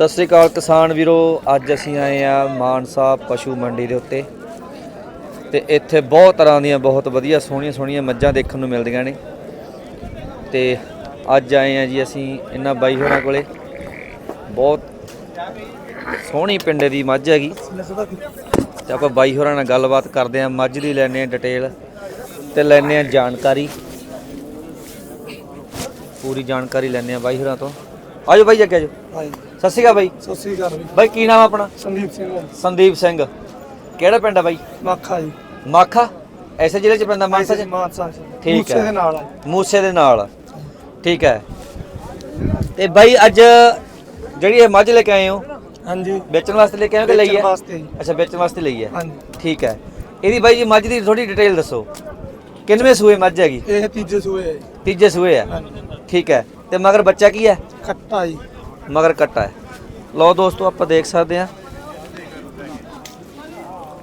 ਸਤਿ ਸ੍ਰੀ ਅਕਾਲ ਕਿਸਾਨ ਵੀਰੋ, ਅੱਜ ਅਸੀਂ ਆਏ ਆ ਮਾਨਸਾ ਪਸ਼ੂ ਮੰਡੀ ਦੇ ਉੱਤੇ। ਤੇ ਇੱਥੇ ਬਹੁਤ ਤਰ੍ਹਾਂ ਦੀਆਂ ਬਹੁਤ ਵਧੀਆ ਸੋਹਣੀਆਂ ਸੋਹਣੀਆਂ ਮੱਝਾਂ ਦੇਖਣ ਨੂੰ ਮਿਲਦੀਆਂ ਨੇ। ਤੇ ਅੱਜ ਆਏ ਆ ਜੀ ਅਸੀਂ ਇਹਨਾਂ ਬਾਈ ਹੋਰਾਂ ਕੋਲੇ। ਬਹੁਤ ਸੋਹਣੀ ਪਿੰਡੇ ਦੀ ਮੱਝ ਹੈਗੀ। ਤੇ ਆਪਾਂ ਬਾਈ ਹੋਰਾਂ ਨਾਲ ਗੱਲਬਾਤ ਕਰਦੇ ਆ, ਮੱਝ ਦੀ ਲੈਣੇ ਆ ਡਿਟੇਲ ਤੇ ਲੈਣੇ ਆ ਜਾਣਕਾਰੀ। ਪੂਰੀ ਜਾਣਕਾਰੀ ਲੈਣੇ ਆ ਬਾਈ ਹੋਰਾਂ ਤੋਂ। ਆਜੋ ਬਾਈ ਅੱਗੇ ਆਜੋ। ਹਾਂਜੀ। ਸਤਿ ਸ਼੍ਰੀ ਅਕਾਲ ਬਾਈ। ਸਤਿ ਸ੍ਰੀ ਅਕਾਲ ਜੀ। ਬਾਈ ਕੀ ਨਾਮ ਆ ਆਪਣਾ? ਸੰਦੀਪ ਸਿੰਘ। ਸੰਦੀਪ ਸਿੰਘ। ਕਿਹੜਾ ਪਿੰਡ ਆ ਬਾਈ? ਮਾਖਾ ਜੀ। ਮਾਖਾ? ਐਸੇ ਜ਼ਿਲ੍ਹੇ ਚ ਪੈਂਦਾ ਮਾਨਸਾ ਚ? ਮਾਨਸਾ ਚ। ਠੀਕ ਮੂਸੇ ਹੈ। ਦੇ ਨਾਲ ਆ ਮੂਸੇ ਦੇ ਨਾਲ। ਠੀਕ ਹੈ। ਤੇ ਬਾਈ ਅੱਜ ਜਿਹੜੀ ਇਹ ਮੱਝ ਲੈ ਕੇ ਆਏ ਹੋ ਹਾਂਜੀ। ਵੇਚਣ ਵਾਸਤੇ ਲੈ ਕੇ ਆਏ ਹੋ ਕਿ ਲਈ ਵੇਚਣ ਹੈ? ਵਾਸਤੇ ਜੀ। ਅੱਛਾ ਵੇਚਣ ਵਾਸਤੇ ਲਈ ਹੈ। ਹਾਂਜੀ। ਠੀਕ ਹੈ। ਇਹਦੀ ਬਾਈ ਜੀ ਮੱਝ ਦੀ ਥੋੜੀ ਡਿਟੇਲ ਦੱਸੋ। ਕਿੰਨਵੇਂ ਸੂਏ ਮੱਝ ਹੈਗੀ? ਇਹ ਤੀਜੇ ਸੂਏ ਹੈ ਜੀ। ਤੀਜੇ ਸੂਏ ਹੈ ਹਾਂਜੀ। ਠੀਕ ਹੈ। ਤੇ ਮਗਰ ਬੱਚਾ ਕੀ ਹੈ? ਖੱਟਾ ਜੀ। ਮਗਰ ਕੱਟਾ ਹੈ। ਲਓ ਦੋਸਤੋ ਆਪਾਂ ਦੇਖ ਸਕਦੇ ਹਾਂ।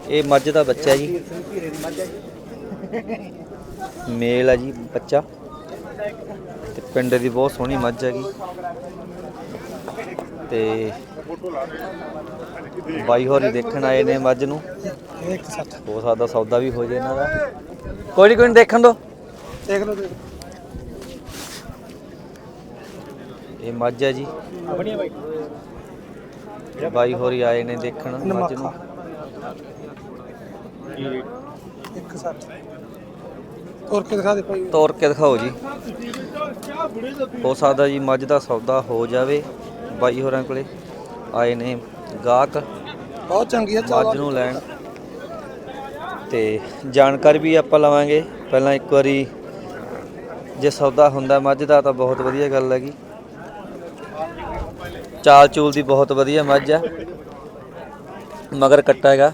ਇਹ ਮੱਝ ਦਾ ਬੱਚਾ ਹੈ ਜੀ। ਮੇਲ ਹੈ ਜੀ ਬੱਚਾ। ਤੇ ਪਿੰਡ ਦੀ ਬਹੁਤ ਸੋਹਣੀ ਮੱਝ ਹੈਗੀ। ਤੇ ਬਾਈ ਹੋਰੀ ਦੇਖਣ ਆਏ ਨੇ ਮੱਝ ਨੂੰ। ਹੋ ਸਕਦਾ ਸੌਦਾ ਵੀ ਹੋ ਜਾਏ ਇਹਨਾਂ ਦਾ। ਕੋਈ ਨਹੀਂ ਕੋਈ ਦੇਖਣ ਦੋ। ਦੇਖ ਲਓ ਦੇਖ ਇਹ ਮੱਝ ਹੈ ਜੀ। ਬਾਈ ਬਾਈ ਹੋਰੀ ਆਏ ਨੇ ਦੇਖਣ ਮੱਝ ਨੂੰ ਇੱਕ ਤੋਰ ਕੇ ਦਿਖਾ ਦੇ ਭਾਈ। ਤੋਰ ਕੇ ਦਿਖਾਓ ਜੀ। ਹੋ ਸਕਦਾ ਜੀ ਮੱਝ ਦਾ ਸੌਦਾ ਹੋ ਜਾਵੇ। ਬਾਈ ਹੋਰਾਂ ਕੋਲੇ ਆਏ ਨੇ ਗਾਹਕ। ਬਹੁਤ ਚੰਗੀ ਹੈ ਮੱਝ ਨੂੰ ਲੈਣ। ਤੇ ਜਾਣਕਾਰੀ ਵੀ ਆਪਾਂ ਲਵਾਂਗੇ। ਪਹਿਲਾਂ ਇੱਕ ਵਾਰੀ ਜੇ ਸੌਦਾ ਹੁੰਦਾ ਮੱਝ ਦਾ ਤਾਂ ਬਹੁਤ ਵਧੀਆ ਗੱਲ ਹੈਗੀ। ਚਾਲ ਚੂਲ ਦੀ ਬਹੁਤ ਵਧੀਆ ਮੱਝ ਆ। ਮਗਰ ਕੱਟਾ ਹੈਗਾ।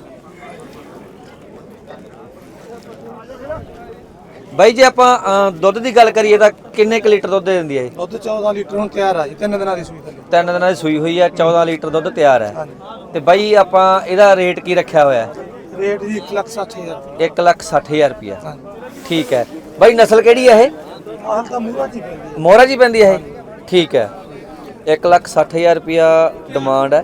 ਬਾਈ ਜੇ ਆਪਾਂ ਦੁੱਧ ਦੀ ਗੱਲ ਕਰੀਏ ਤਾਂ ਕਿੰਨੇ ਕੁ ਲੀਟਰ ਦੁੱਧ ਦਿੰਦੀ ਹੈ ਇਹ? ਦੁੱਧ 14 ਲੀਟਰ ਹੁਣ ਤਿਆਰ ਆ ਜੀ ਤਿੰਨ ਦਿਨਾਂ ਦੀ ਸੂਈ ਥੱਲੇ। ਤਿੰਨ ਦਿਨਾਂ ਦੀ ਸੂਈ ਹੋਈ ਹੈ 14 ਲੀਟਰ ਦੁੱਧ ਤਿਆਰ ਹੈ। ਤੇ ਬਾਈ ਆਪਾਂ ਇਹਦਾ ਰੇਟ ਕੀ ਰੱਖਿਆ ਹੋਇਆ? ਹੈ ਰੇਟ ਜੀ 1 ਲੱਖ 60 ਹਜ਼ਾਰ 1 ਲੱਖ 60000 ਰੁਪਇਆ। ਹਾਂਜੀ। ਠੀਕ ਹੈ। ਬਾਈ ਨਸਲ ਕਿਹੜੀ ਹੈ ਇਹ? ਮੂਰਾ ਜੀ ਪੈਂਦੀ ਹੈ। ਮੋਹਰਾ ਜੀ ਪੈਂਦੀ ਹੈ ਇਹ? ਠੀਕ ਹੈ। 1 ਲੱਖ 60000 ਰੁਪਇਆ ਡਿਮਾਂਡ ਹੈ।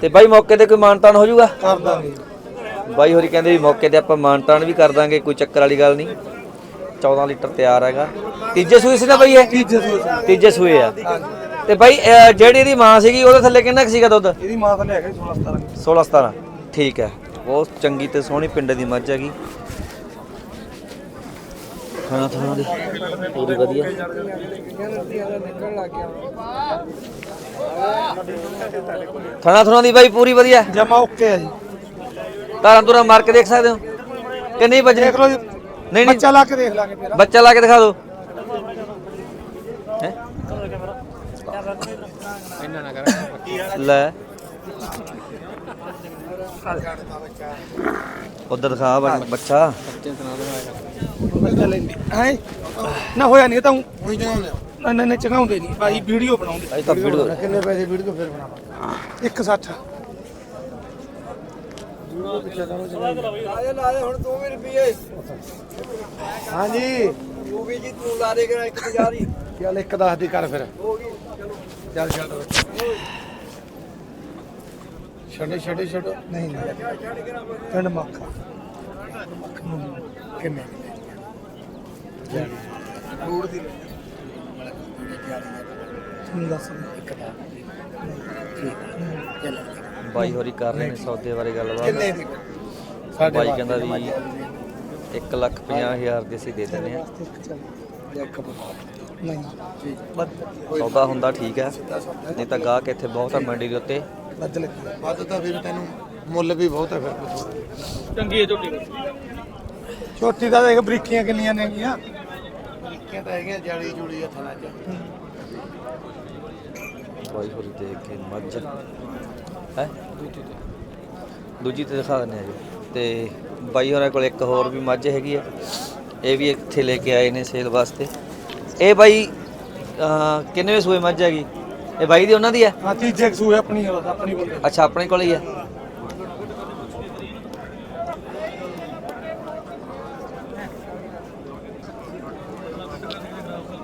ਤੇ ਬਾਈ ਮੌਕੇ ਤੇ ਕੋਈ ਮਾਨਤਾਨ ਹੋ ਜਾਊਗਾ? ਕਰ ਦਾਂਗੇ ਬਾਈ ਹੋਰੀ ਕਹਿੰਦੇ ਵੀ ਮੌਕੇ ਤੇ ਆਪਾਂ ਮਾਨਤਾਨ ਵੀ ਕਰ ਦਾਂਗੇ ਕੋਈ ਚੱਕਰ ਵਾਲੀ ਗੱਲ ਨਹੀਂ। 14 ਲੀਟਰ ਤਿਆਰ ਹੈਗਾ। ਤੀਜੇ ਸੂਏ ਸੀ ਨਾ ਬਾਈ ਇਹ? ਤੀਜੇ ਸੂਏ ਚ। ਤੀਜੇ ਸੂਏ ਆ। ਤੇ ਬਾਈ ਅਹ, ਜਿਹੜੀ ਇਹਦੀ ਮਾਂ ਸੀਗੀ ਉਹਦੇ ਥੱਲੇ ਕਿੰਨਾ ਕੁ ਸੀਗਾ ਦੁੱਧ? ਇਹਦੀ ਮਾਂ ਥੱਲੇ ਹੈਗਾ 16 17 16 17 ਠੀਕ ਹੈ। ਬਹੁਤ ਚੰਗੀ ਤੇ ਸੋਹਣੀ ਪਿੰਡ ਦੀ ਮੱਝ ਹੈਗੀ। ਖਾਣਾ ਥਾਣਾ ਦੀ ਪੂਰੀ ਵਧੀਆ। ਖਾਣਾ ਥਾਣਾ ਦੀ ਬਾਈ ਪੂਰੀ ਵਧੀਆ। ਜਮਾ ਓਕੇ ਹੈ ਜੀ। ਤਾਰਾਂ ਤੁਰਾਂ ਮਾਰ ਕੇ ਦੇਖ ਸਕਦੇ ਹੋ? ਕਿ ਨਹੀਂ ਵੱਜਣੀ ਦੇਖ ਲਓ ਜੀ। ਨਹੀਂ ਨਹੀਂ। ਬੱਚਾ ਲਾ ਕੇ ਦੇਖ ਲਾਂਗੇ ਫਿਰ। ਬੱਚਾ ਲਾ ਕੇ ਦਿਖਾ ਦਿਓ। ਹੈਂ? ਲੈ। ਉਧਰ ਦਿਖਾ ਬ- ਬੱਚਾ। ਹੈ? ਨਾ ਹੋਇਆ ਨਹੀਂ ਤਾਂ ਹੋਈ ਨਾ ਨਾ ਚਗਾਉਂਦੇ ਨਹੀਂ ਭਾਈ ਵੀਡੀਓ ਬਣਾਉਂਦੇ। ਅਜੇ ਤਾਂ ਵੀਡੀਓ। ਕਿੰਨੇ ਪੈਸੇ ਵੀਡੀਓ ਫਿਰ ਬਣਾਵਾਂਗੇ। 160 ਹਾਂਜੀ। ਤੂੰ ਵੀ ਜੀ ਤੂੰ ਲਾ ਦੇਗਾ 1000 ਹੀ। ਚੱਲ ਇੱਕ ਦੱਸ ਦੀ ਕਰ ਫਿਰ। ਚੱਲ। ਛੱਡ। ਛੱਡੇ ਛੱਡੇ ਛੱਡੋ। ਨਹੀਂ ਨਹੀਂ। ਪਿੰਡ ਮੱਖਾ। ਕਿੰਨੇ? ਰੋਡ ਦੀ ਤੁਹਾਨੂੰ ਦੱਸ ਦੇ ਇੱਕ ਦਾ ਬਾਈ ਹੋਰੀ ਕਰ ਰਹੇ ਨੇ ਸੌਦੇ ਬਾਰੇ ਗੱਲਬਾਤ। ਕਿੰਨੇ ਦੀ? ਬਾਈ ਕਹਿੰਦਾ ਵੀ 1 ਲੱਖ 50 ਹਜ਼ਾਰ ਦੇ ਅਸੀਂ ਦੇ ਦਿੰਦੇ ਆ ਨਹੀਂ ਸੌਦਾ ਹੁੰਦਾ ਠੀਕ ਹੈ। ਨਹੀਂ ਤਾਂ ਗਾਹਕ ਇੱਥੇ ਬਹੁਤ ਆ ਮੰਡੀ ਦੇ ਉੱਤੇ। ਵੱਧ ਤਾਂ ਫਿਰ ਤੈਨੂੰ ਮੁੱਲ ਵੀ ਬਹੁਤ ਹੈ ਫਿਰ। ਚੰਗੀ ਹੈ ਝੋਟੀ। ਛੋਟੀ ਦਾ ਦੇਖ ਬਰੀਕੀਆਂ ਕਿੰਨੀਆਂ ਨੇਗੀਆਂ ਬਰੀਕੀਆਂ ਤਾਂ ਹੈਗੀਆਂ ਜਾਲੀ ਜੁੜੀ ਹੱਥਾਂ ਨਾਲ ਬਾਈ ਹੋਰੀ ਦੇਖ ਕੇ ਮੱਝ। ਹੈ? ਦੂਜੀ ਤੇ ਦਿਖਾ ਦਿੰਦੇ ਆ ਜੀ। ਤੇ ਬਾਈ ਹੋਰਾਂ ਕੋਲ ਇੱਕ ਹੋਰ ਵੀ ਮੱਝ ਹੈਗੀ ਆ। ਇਹ ਵੀ ਇੱਥੇ ਲੈ ਕੇ ਆਏ ਨੇ ਸੇਲ ਵਾਸਤੇ। ਇਹ ਬਾਈ ਕਿੰਨਵੇਂ ਸੂਏ ਮੱਝ ਹੈਗੀ? ਇਹ ਬਾਈ ਦੀ ਉਹਨਾਂ ਦੀ ਹੈ ਹਾਂ ਤੀਜੇ ਸੂਏ ਆਪਣੀ ਆ, ਆਪਣੀ ਬੋਲੀ ਅੱਛਾ ਆਪਣੇ ਕੋਲ ਹੀ ਹੈ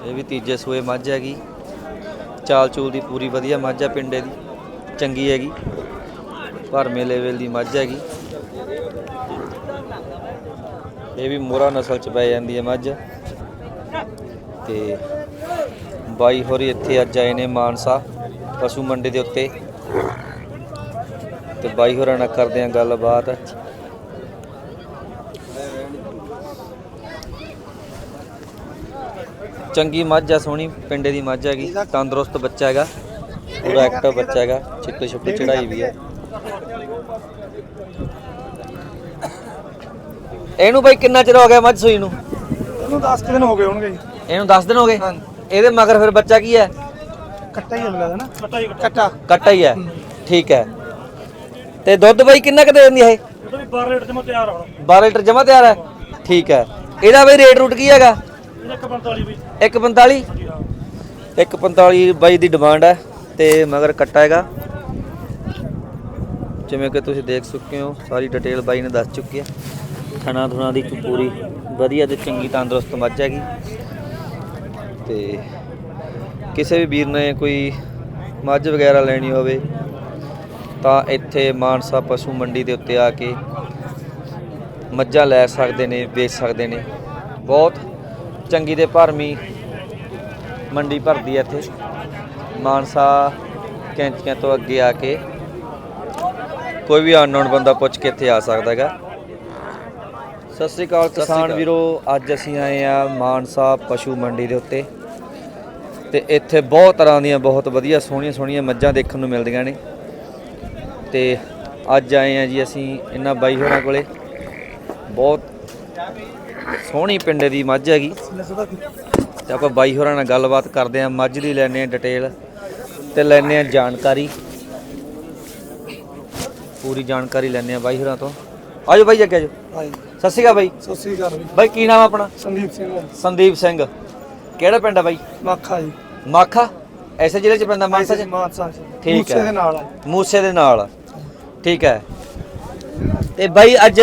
ਇਹ ਵੀ ਤੀਜੇ ਸੂਏ ਮੱਝ ਹੈਗੀ। ਚਾਲ ਚੂਲ ਦੀ ਪੂਰੀ ਵਧੀਆ ਮੱਝ ਹੈ ਪਿੰਡੇ ਦੀ, ਚੰਗੀ ਹੈਗੀ। ਭਰਮੇ ਲੈਵਲ ਦੀ ਮੱਝ ਹੈਗੀ। ਇਹ ਵੀ ਮੋਰਾ ਨਸਲ ਚ ਪੈ ਜਾਂਦੀ ਹੈ ਮੱਝ। ਤੇ ਬਾਈ ਹੋਰੀ ਇੱਥੇ ਅੱਜ ਆਏ ਨੇ ਮਾਨਸਾ, ਪਸ਼ੂ ਮੰਡੀ ਦੇ ਉੱਤੇ। ਤੇ ਬਾਈ ਹੋਰਾਂ ਨਾਲ ਕਰਦੇ ਆ ਗੱਲਬਾਤ। ਚੰਗੀ ਮੱਝ ਆ ਸੋਹਣੀ ਪਿੰਡੇ ਦੀ ਮੱਝ ਹੈਗੀ ਤੰਦਰੁਸਤ ਬੱਚਾ ਹੈਗਾ ਪੂਰਾ ਐਕਟਿਵ ਬੱਚਾ ਹੈਗਾ ਚਿੱਟੇ ਛੁੱਟੇ ਚੜਾਈ ਵੀ ਹੈ। ਇਹਨੂੰ ਬਾਈ ਕਿੰਨਾ ਚਿਰ ਹੋ ਗਿਆ ਮੱਝ ਸੂਈ ਨੂੰ? ਇਹਨੂੰ 10 ਦਿਨ ਹੋ ਗਏ ਹੋਣਗੇ ਜੀ। ਇਹਨੂੰ 10 ਦਿਨ ਹੋ ਗਏ? ਇਹਦੇ ਮਗਰ ਫਿਰ ਬੱਚਾ ਕੀ ਹੈ? ਕੱਟਾ ਹੀ ਲੱਗਦਾ ਨਾ। ਕੱਟਾ ਹੀ ਕੱਟਾ। ਕੱਟਾ। ਹੀ ਹੈ। ਠੀਕ ਹੈ। ਤੇ ਦੁੱਧ ਬਾਈ ਕਿੰਨਾ ਕੁ ਦੇ ਦਿੰਦੀ ਹੈ ਇਹ? ਉਹਦਾ ਵੀ 12 ਰੇਟ ਤੇ ਮੈਂ ਤਿਆਰ ਆਉਣਾ 12 ਲੀਟਰ ਜਮਾ ਤਿਆਰ ਹੈ। ਠੀਕ ਹੈ। ਇਹਦਾ ਬਈ ਰੇਟ ਰੂਟ ਕੀ ਹੈਗਾ? ਇਹਦਾ 145 ਵੀ 145 145 ਬਾਈ ਦੀ ਡਿਮਾਂਡ ਹੈ ਤੇ ਮਗਰ ਕੱਟਾ ਹੈਗਾ। ਜਿਵੇਂ ਕਿ ਤੁਸੀਂ ਦੇਖ ਚੁੱਕੇ ਹੋ, ਸਾਰੀ ਡਿਟੇਲ ਬਾਈ ਨੇ ਦੱਸ ਚੁੱਕੀ ਹੈ। ਥਣਾ ਥੁਣਾ ਦੀ ਪੂਰੀ ਵਧੀਆ ਤੇ ਚੰਗੀ ਤੰਦਰੁਸਤ ਮੱਝ ਹੈਗੀ। ਤੇ ਕਿਸੇ ਵੀ ਵੀਰ ਨੇ ਕੋਈ ਮੱਝ ਵਗੈਰਾ ਲੈਣੀ ਹੋਵੇ, ਤਾਂ ਇੱਥੇ ਮਾਨਸਾ ਪਸ਼ੂ ਮੰਡੀ ਦੇ ਉੱਤੇ ਆ ਕੇ ਮੱਝਾਂ ਲੈ ਸਕਦੇ ਨੇ, ਵੇਚ ਸਕਦੇ ਨੇ। ਬਹੁਤ ਚੰਗੀ ਤੇ ਭਰਮੀ ਮੰਡੀ ਭਰਦੀ ਹੈ ਇੱਥੇ। ਮਾਨਸਾ ਕੈਂਚੀਆਂ ਤੋਂ ਅੱਗੇ ਆ ਕੇ ਕੋਈ ਵੀ ਅਨਨੋਨ ਬੰਦਾ ਪੁੱਛ ਕੇ ਇੱਥੇ ਆ ਸਕਦਾ ਹੈਗਾ। ਸਤਿ ਸ੍ਰੀ ਅਕਾਲ ਕਿਸਾਨ ਵੀਰੋ ਅੱਜ ਅਸੀਂ ਆਏ ਆ ਮਾਨਸਾ ਪਸ਼ੂ ਮੰਡੀ ਦੇ ਉੱਤੇ। ਤੇ ਇੱਥੇ ਬਹੁਤ ਤਰ੍ਹਾਂ ਦੀਆਂ ਬਹੁਤ ਵਧੀਆ ਸੋਹਣੀਆਂ ਸੋਹਣੀਆਂ ਮੱਝਾਂ ਦੇਖਣ ਨੂੰ ਮਿਲਦੀਆਂ ਨੇ। ਤੇ ਅੱਜ ਆਏ ਆ ਜੀ ਅਸੀਂ ਇਹਨਾਂ ਬਾਈ ਹੋਰਾਂ ਕੋਲੇ। ਬਹੁਤ ਸੋਹਣੀ ਪਿੰਡੇ ਦੀ ਮੱਝ ਹੈਗੀ। ਤੇ ਆਪਾਂ ਬਾਈ ਹੋਰਾਂ ਨਾਲ ਗੱਲਬਾਤ ਕਰਦੇ ਆ ਮੱਝ ਦੀ ਲੈਣੇ ਆ ਡਿਟੇਲ ਤੇ ਲੈਣੇ ਆ ਜਾਣਕਾਰੀ। ਪੂਰੀ ਜਾਣਕਾਰੀ ਲੈਣੇ ਆ ਬਾਈ ਹੋਰਾਂ ਤੋਂ। ਆਜੋ ਬਾਈ ਅੱਗੇ ਆਜੋ। ਸਤਿ ਸ਼੍ਰੀ ਅਕਾਲ ਬਾਈ। ਸਤਿ ਸ੍ਰੀ ਅਕਾਲ ਬਾਈ ਕੀ ਨਾਮ ਆਪਣਾ? ਸੰਦੀਪ ਸਿੰਘ ਸੰਦੀਪ ਸਿੰਘ। ਕਿਹੜਾ ਪਿੰਡ ਆ ਬਾਈ? ਮਾਖਾ ਜੀ। ਮਾਖਾ? ਐਸੇ ਜ਼ਿਲ੍ਹੇ ਚ ਪੈਂਦਾ ਮਾਨਸਾ ਚ? ਮਾਨਸਾ ਜੀ ਠੀਕ ਮੂਸੇ ਹੈ। ਦੇ ਨਾਲ ਆ। ਮੂਸੇ ਦੇ ਨਾਲ। ਠੀਕ ਹੈ। ਤੇ ਬਾਈ ਅੱਜ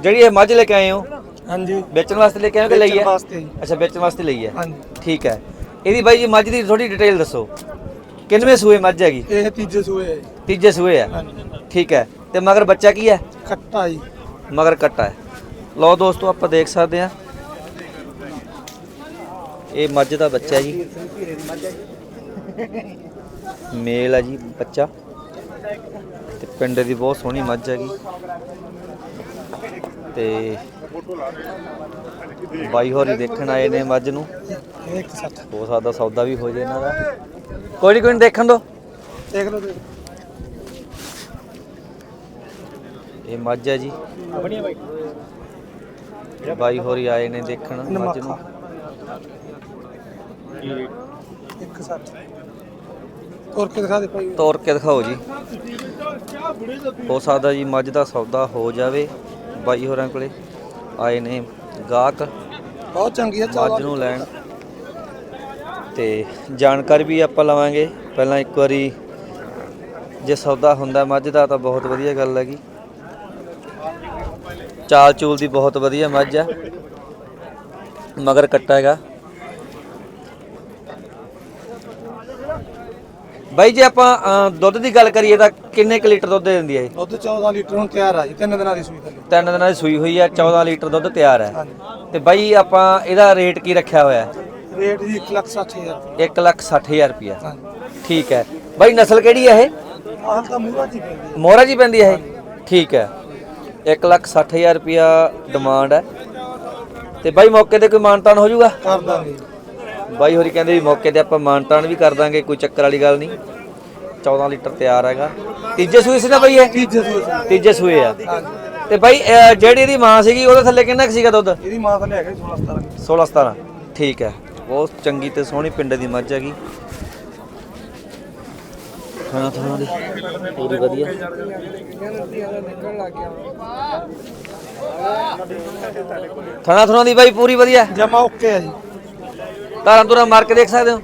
ਜਿਹੜੀ ਇਹ ਮੱਝ ਲੈ ਕੇ ਆਏ ਹੋ ਹਾਂਜੀ। ਵੇਚਣ ਵਾਸਤੇ ਲੈ ਕੇ ਆਏ ਹੋ ਕਿ ਲਈ ਵੇਚਣ ਹੈ? ਵਾਸਤੇ ਜੀ। ਅੱਛਾ ਵੇਚਣ ਵਾਸਤੇ ਲਈ ਹੈ। ਹਾਂਜੀ। ਠੀਕ ਹੈ। ਇਹਦੀ ਬਾਈ ਜੀ ਮੱਝ ਦੀ ਥੋੜੀ ਡਿਟੇਲ ਦੱਸੋ। ਕਿੰਨਵੇਂ ਸੂਏ ਮੱਝ ਹੈਗੀ? ਇਹ ਤੀਜੇ ਸੂਏ ਹੈ ਜੀ। ਤੀਜੇ ਸੂਏ ਹੈ ਹਾਂਜੀ। ਠੀਕ ਹੈ। ਤੇ ਮਗਰ ਬੱਚਾ ਕੀ ਹੈ? ਕੱਟਾ ਜੀ। ਮਗਰ ਕੱਟਾ ਹੈ। ਲਓ ਦੋਸਤੋ ਆਪਾਂ ਦੇਖ ਸਕਦੇ ਹਾਂ। ਇਹ ਮੱਝ ਦਾ ਬੱਚਾ ਜੀ। ਮੇਲ ਹੈ ਜੀ ਬੱਚਾ। ਤੇ ਪਿੰਡ ਦੀ ਬਹੁਤ ਸੋਹਣੀ ਮੱਝ ਹੈਗੀ। ਤੇ ਬਾਈ ਹੋਰੀ ਦੇਖਣ ਆਏ ਨੇ ਮੱਝ ਨੂੰ। ਹੋ ਸਕਦਾ ਸੌਦਾ ਵੀ ਹੋ ਜੇ ਇਹਨਾਂ ਦਾ। ਕੋਈ ਨਹੀਂ ਕੋਈ ਦੇਖਣ ਦੋ। ਦੇਖ ਲਓ ਇਹ ਮੱਝ ਹੈ ਜੀ। ਬਾਈ ਬਾਈ ਹੋਰੀ ਆਏ ਨੇ ਦੇਖਣ ਮੱਝ ਨੂੰ। ਇੱਕ ਸੱਤ। ਹੋਰ ਕੇ ਦਿਖਾ ਦੇ ਭਾਈ। ਤੋਰ ਕੇ ਦਿਖਾਓ ਜੀ। ਹੋ ਸਕਦਾ ਜੀ ਮੱਝ ਦਾ ਸੌਦਾ ਹੋ ਜਾਵੇ। ਬਾਈ ਹੋਰਾਂ ਕੋਲੇ ਆਏ ਨੇ ਗਾਹਕ। ਬਹੁਤ ਚੰਗੀ ਹੈ ਮੱਝ ਨੂੰ ਲੈਣ। ਤੇ ਜਾਣਕਾਰੀ ਵੀ ਆਪਾਂ ਲਵਾਂਗੇ। ਪਹਿਲਾਂ ਇੱਕ ਵਾਰੀ ਜੇ ਸੌਦਾ ਹੁੰਦਾ ਮੱਝ ਦਾ ਤਾਂ ਬਹੁਤ ਵਧੀਆ ਗੱਲ ਹੈਗੀ। ਚਾਲ ਚੂਲ ਦੀ ਬਹੁਤ ਵਧੀਆ ਮੱਝ ਆ। ਮਗਰ ਕੱਟਾ ਹੈਗਾ। ਬਾਈ ਜੇ ਆਪਾਂ ਦੁੱਧ ਦੀ ਗੱਲ ਕਰੀਏ ਤਾਂ ਕਿੰਨੇ ਕੁ ਲੀਟਰ ਦੁੱਧ ਦੇ ਦਿੰਦੀ ਹੈ ਇਹ ਦੁੱਧ 14 ਲੀਟਰ ਹੁਣ ਤਿਆਰ ਆ ਜੀ ਤਿੰਨ ਦਿਨਾਂ ਦੀ ਸੂਈ ਥੱਲੇ। ਤਿੰਨ ਦਿਨਾਂ ਦੀ ਸੂਈ ਹੋਈ ਹੈ 14 ਲੀਟਰ ਦੁੱਧ ਤਿਆਰ ਹੈ। ਹਾਂਜੀ। ਤੇ ਬਾਈ ਆਪਾਂ ਇਹਦਾ ਰੇਟ ਕੀ ਰੱਖਿਆ ਹੋਇਆ? ਹੈ ਰੇਟ ਜੀ 1 ਲੱਖ 60 ਹਜ਼ਾਰ 1 ਲੱਖ 60000 ਰੁਪਇਆ। ਹਾਂਜੀ। ਠੀਕ ਹੈ। ਬਾਈ ਨਸਲ ਕਿਹੜੀ ਹੈ ਇਹ? ਆਹ ਤਾਂ ਮੂਰਾ ਜੀ ਪੈਂਦੀ ਮੋਹਰਾ ਜੀ ਪੈਂਦੀ ਹੈ ਇਹ? ਠੀਕ ਹੈ। 1 ਲੱਖ 60000 ਰੁਪਇਆ ਡਿਮਾਂਡ ਹੈ। ਤੇ ਬਾਈ ਮੌਕੇ ਤੇ ਕੋਈ ਮਾਨਤਾਨ ਹੋ ਜਾਊਗਾ? ਕਰ ਦਾਂਗੇ। ਬਾਈ ਹੋਰੀ ਕਹਿੰਦੇ ਵੀ ਮੌਕੇ ਤੇ ਆਪਾਂ ਮਾਨਤਾਨ ਵੀ ਕਰ ਦਾਂਗੇ ਕੋਈ ਚੱਕਰ ਵਾਲੀ ਗੱਲ ਨਹੀਂ। 14 ਲੀਟਰ ਤਿਆਰ ਹੈਗਾ। ਤੀਜੇ ਸੂਏ ਸੀ ਨਾ ਬਾਈ ਇਹ? ਤੀਜੇ ਸੂਏ। ਤੀਜੇ ਸੂਏ ਆ। ਤੇ ਬਾਈ ਅਹ, ਜਿਹੜੀ ਇਹਦੀ ਮਾਂ ਸੀਗੀ ਉਹਦੇ ਥੱਲੇ ਕਿੰਨਾ ਕੁ ਸੀਗਾ ਦੁੱਧ? ਇਹਦੀ ਮਾਂ ਥੱਲੇ ਹੈਗਾ 16 17 16 17 ਠੀਕ ਹੈ। ਬਹੁਤ ਚੰਗੀ ਤੇ ਸੋਹਣੀ ਪਿੰਡ ਦੀ ਮੱਝ ਹੈਗੀ। ਖਾਣਾ ਖਾਣਾ ਦੀ ਪੂਰੀ ਵਧੀਆ। ਖਾਣਾ ਥੁਣਾ ਦੀ ਬਾਈ ਪੂਰੀ ਵਧੀਆ? ਜਮਾ ਓਕੇ ਆ ਜੀ। ਤਾਰਾਂ ਤੁਰਾਂ ਮਾਰ ਕੇ ਦੇਖ ਸਕਦੇ ਹੋ?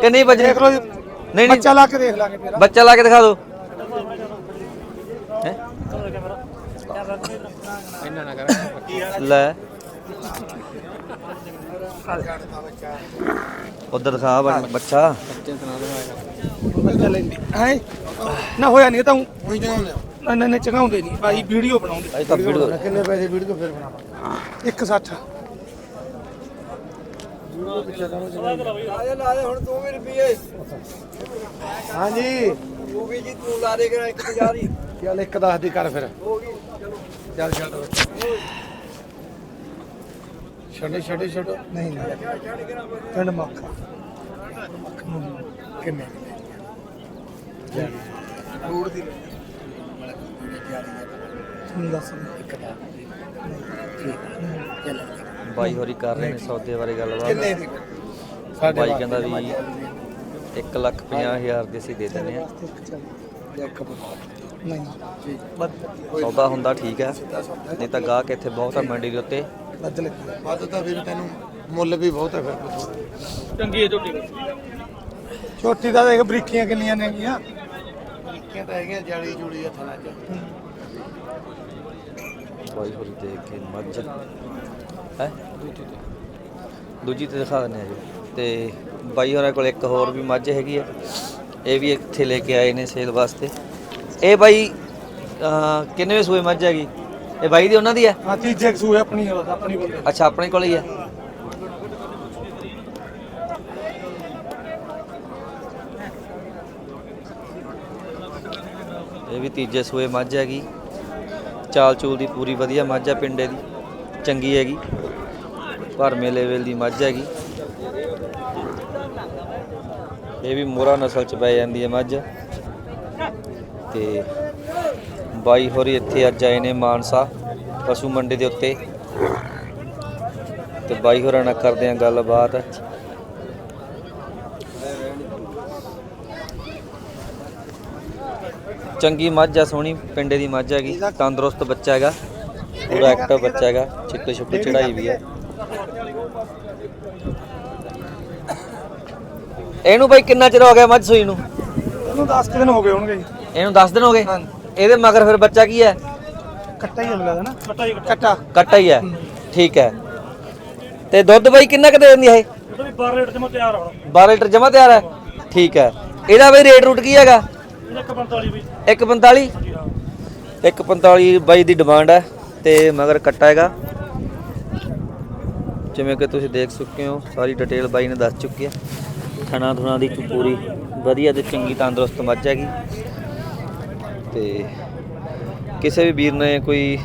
ਕਿ ਨਹੀਂ ਵੱਜਣੀ? ਦੇਖ ਲਓ ਜੀ। ਨਹੀਂ ਨਹੀਂ। ਬੱਚਾ ਲਾ ਕੇ ਦੇਖ ਲਾਂਗੇ ਫਿਰ। ਬੱਚਾ ਲਾ ਕੇ ਦਿਖਾ ਦਿਓ। ਹੈਂ? ਲੈ। ਉਧਰ ਦਿਖਾ ਬਣ- ਬੱਚਾ। ਹੈ? ਨਾ ਹੋਇਆ ਨਹੀਂ ਇਹ ਤਾਂ ਉਹੀ ਚਗਾਉਂਦੇ ਨਾ ਨਾ ਨਾ ਚਗਾਉਂਦੇ ਨਹੀਂ। ਭਾਈ ਵੀਡੀਓ ਬਣਾਉਂਦੇ। ਅਜੇ ਤਾਂ ਵੀਡੀਓ ਕਿੰਨੇ ਪੈਸੇ ਵੀਡੀਓ ਫਿਰ ਬਣਾਵਾਂ 160 ਹਾਂਜੀ। ਤੂੰ ਵੀ ਜੀ ਤੂੰ ਲਾ ਦੇ ਕਰ 1000 ਹੀ। ਚੱਲ ਇੱਕ ਦੱਸ ਦੀ ਕਰ ਫਿਰ। ਚੱਲ। ਛੱਡ ਛੱਡੇ ਛੱਡੇ ਛੱਡੋ। ਨਹੀਂ ਨਹੀਂ। ਪਿੰਡ ਮੱਖਾ। ਕਿੰਨੇ? ਰੋਡ ਦੀ ਤੁਹਾਨੂੰ ਦੱਸ। ਬਾਈ ਹੋਰੀ ਕਰ ਰਹੇ ਨੇ ਸੌਦੇ ਬਾਰੇ ਗੱਲਬਾਤ। ਕਿੰਨੇ ਦੀ? ਸਾਡੇ ਬਾਈ ਕਹਿੰਦਾ ਵੀ 1 ਲੱਖ 50 ਹਜ਼ਾਰ ਦੇ ਅਸੀਂ ਦੇ ਦਿੰਦੇ ਆ ਇੱਕ ਨਹੀਂ। ਵੱਧ ਸੌਦਾ ਹੁੰਦਾ ਠੀਕ ਹੈ ਨਹੀਂ ਤਾਂ ਗਾਹਕ ਇੱਥੇ ਬਹੁਤ ਆ ਮੰਡੀ ਦੇ ਉੱਤੇ। ਵੱਧ ਲੱਗੀ। ਵੱਧ ਤਾਂ ਫਿਰ ਤੈਨੂੰ ਮੁੱਲ ਵੀ ਬਹੁਤ ਹੈ ਫਿਰ ਚੰਗੀ ਹੈ ਝੋਟੀ। ਛੋਟੀ ਦਾ ਦੇਖ ਬਰੀਕੀਆਂ ਕਿੰਨੀਆਂ ਨੇਗੀਆਂ ਕਿਹ ਤਾਂ ਹੈਗੀਆਂ ਜਾਲੀ ਜੂੜੀ ਆ ਥਾਣਾ ਚ ਬਾਈ ਹੋਰੀ ਦੇਖ ਕੇ ਮੱਝ ਹੈ? ਦੂਜੀ ਤੇ ਦਿਖਾ ਦਿੰਦੇ ਆ ਜੀ। ਤੇ ਬਾਈ ਹੋਰਾਂ ਕੋਲ ਇੱਕ ਹੋਰ ਵੀ ਮੱਝ ਹੈਗੀ ਆ। ਇਹ ਵੀ ਇੱਥੇ ਲੈ ਕੇ ਆਏ ਨੇ ਸੇਲ ਵਾਸਤੇ। ਇਹ ਬਾਈ ਕਿੰਨਵੇਂ ਸੂਏ ਮੱਝ ਹੈਗੀ? ਇਹ ਬਾਈ ਦੀ ਉਹਨਾਂ ਦੀ ਹੈ? ਹਾਂ ਤੀਜੇ ਸੂਏ ਆਪਣੀ ਹੈ ਆਪਣੀ ਬੰਦੇ ਅੱਛਾ ਆਪਣੇ ਕੋਲ ਹੀ ਹੈ। ਇਹ ਵੀ ਤੀਜੇ ਸੂਏ ਮੱਝ ਹੈਗੀ। ਚਾਲ ਚੂਲ ਦੀ ਪੂਰੀ ਵਧੀਆ ਮੱਝ ਹੈ ਪਿੰਡੇ ਦੀ। ਚੰਗੀ ਹੈਗੀ ਭਰਮੇ ਲੈਵਲ ਦੀ ਮੱਝ ਹੈਗੀ। ਇਹ ਵੀ ਮੋਰਾ ਨਸਲ ਚ ਪੈ ਜਾਂਦੀ ਹੈ ਮੱਝ। ਤੇ ਬਾਈ ਹੋਰੀ ਇੱਥੇ ਅੱਜ ਆਏ ਨੇ ਮਾਨਸਾ, ਪਸ਼ੂ ਮੰਡੀ ਦੇ ਉੱਤੇ। ਤੇ ਬਾਈ ਹੋਰਾਂ ਨਾਲ ਕਰਦੇ ਆਂ ਗੱਲਬਾਤ। ਚੰਗੀ ਮੱਝ ਆ, ਸੋਹਣੀ ਪਿੰਡੇ ਦੀ ਮੱਝ ਹੈਗੀ, ਤੰਦਰੁਸਤ ਬੱਚਾ ਹੈਗਾ। ਪੂਰਾ ਐਕਟਿਵ ਬੱਚਾ ਹੈਗਾ ਚਿੱਟੇ ਛੁੱਟੇ ਚੜਾਈ ਵੀ ਹੈ। ਇਹਨੂੰ ਬਾਈ ਕਿੰਨਾ ਚਿਰ ਹੋ ਗਿਆ ਮੱਝ ਸੂਈ ਨੂੰ? ਉਹਨੂੰ 10 ਦਿਨ ਹੋ ਗਏ ਹੋਣਗੇ ਜੀ। ਇਹਨੂੰ 10 ਦਿਨ ਹੋ ਗਏ। ਇਹਦੇ ਮਗਰ ਫਿਰ ਬੱਚਾ ਕੀ ਹੈ? ਕੱਟਾ ਹੀ ਮਿਲਦਾ ਨਾ। ਕੱਟਾ ਹੀ ਕੱਟਾ। ਕੱਟਾ। ਹੀ ਹੈ। ਠੀਕ ਹੈ। ਤੇ ਦੁੱਧ ਬਾਈ ਕਿੰਨਾ ਕੁ ਦੇ ਦਿੰਦੀ ਹੈ ਇਹ? ਉਹਦਾ ਵੀ 12 ਰੇਟ ਤੇ ਮੈਂ ਤਿਆਰ ਆਉਣਾ 12 ਲੀਟਰ ਜਮਾ ਤਿਆਰ ਹੈ? ਠੀਕ ਹੈ। ਇਹਦਾ ਬਈ ਰੇਟ ਰੂਟ ਕੀ ਹੈਗਾ? ਇਹਦਾ 145 ਵੀ। 145 ਜੀ ਹਾਂ। 145 ਬਾਈ ਦੀ ਡਿਮਾਂਡ ਹੈ। ਤੇ ਮਗਰ ਕੱਟਾ ਹੈਗਾ। ਜਿਵੇਂ ਕਿ ਤੁਸੀਂ ਦੇਖ ਚੁੱਕੇ ਹੋ, ਸਾਰੀ ਡਿਟੇਲ ਬਾਈ ਨੇ ਦੱਸ ਚੁੱਕੀ ਹੈ। ਥਣਾ ਥੁਣਾ ਦੀ ਪੂਰੀ ਵਧੀਆ ਤੇ ਚੰਗੀ ਤੰਦਰੁਸਤ ਮੱਝ ਹੈਗੀ। ਤੇ ਕਿਸੇ ਵੀ ਵੀਰ ਨੇ ਕੋਈ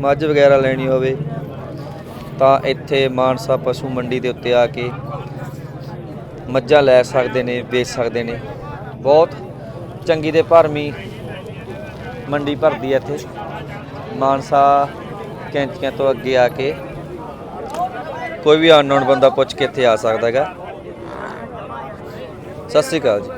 ਮੱਝ ਵਗੈਰਾ ਲੈਣੀ ਹੋਵੇ, ਤਾਂ ਇੱਥੇ ਮਾਨਸਾ ਪਸ਼ੂ ਮੰਡੀ ਦੇ ਉੱਤੇ ਆ ਕੇ ਮੱਝਾਂ ਲੈ ਸਕਦੇ ਨੇ, ਵੇਚ ਸਕਦੇ ਨੇ। ਬਹੁਤ ਚੰਗੀ ਤੇ ਭਰਮੀ ਮੰਡੀ ਭਰਦੀ ਹੈ ਇੱਥੇ। ਮਾਨਸਾ ਕੈਂਚੀਆਂ ਤੋਂ ਅੱਗੇ ਆ ਕੇ ਕੋਈ ਵੀ ਅਨਨੋਨ ਬੰਦਾ ਪੁੱਛ ਕੇ ਇੱਥੇ ਆ ਸਕਦਾ ਹੈਗਾ। ਸਤਿ ਸ਼੍ਰੀ ਅਕਾਲ ਜੀ।